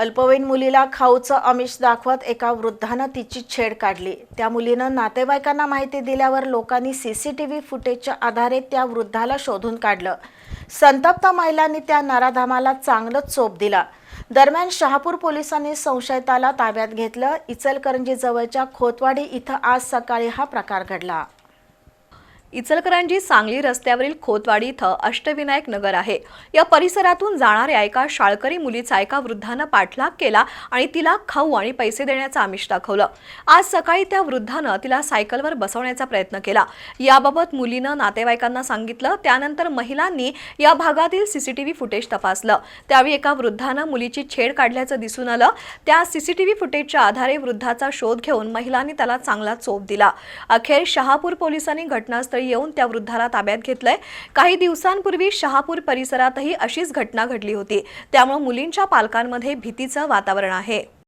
अल्पवयीन मुलीला खाऊचं आमिष दाखवत एका वृद्धानं तिची छेड काढली. त्या मुलीनं नातेवाईकांना माहिती दिल्यावर लोकांनी सी सी टी व्ही फुटेजच्या आधारे त्या वृद्धाला शोधून काढलं. संतप्त महिलांनी त्या नराधामाला चांगलंच चोप दिला. दरम्यान शहापूर पोलिसांनी संशयिताला ताब्यात घेतलं. इचलकरंजी जवळच्या खोतवाडी इथं आज सकाळी हा प्रकार घडला. इचलकरंजी सांगली रस्त्यावरील खोतवाडी इथं अष्टविनायक नगर आहे. या परिसरातून जाणाऱ्या एका शाळकरी मुलीचा एका वृद्धानं पाठलाग केला आणि तिला खाऊ आणि पैसे देण्याचं आमिष दाखवलं. आज सकाळी त्या वृद्धानं तिला सायकलवर बसवण्याचा प्रयत्न केला. याबाबत मुलीनं नातेवाईकांना सांगितलं. त्यानंतर महिलांनी या भागातील सीसीटीव्ही फुटेज तपासलं. त्यावेळी एका वृद्धानं मुलीची छेड काढल्याचं दिसून आलं. त्या सीसीटीव्ही फुटेजच्या आधारे वृद्धाचा शोध घेऊन महिलांनी त्याला चांगला चोप दिला. अखेर शहापूर पोलिसांनी घटनास्थळी येऊन त्या वृद्धाला ताब्यात घेतलंय. काही दिवसांपूर्वी शहापूर परिसरातही अशीच घटना घडली होती. त्यामुळे मुलींच्या पालकांमध्ये भीतीचं वातावरण आहे.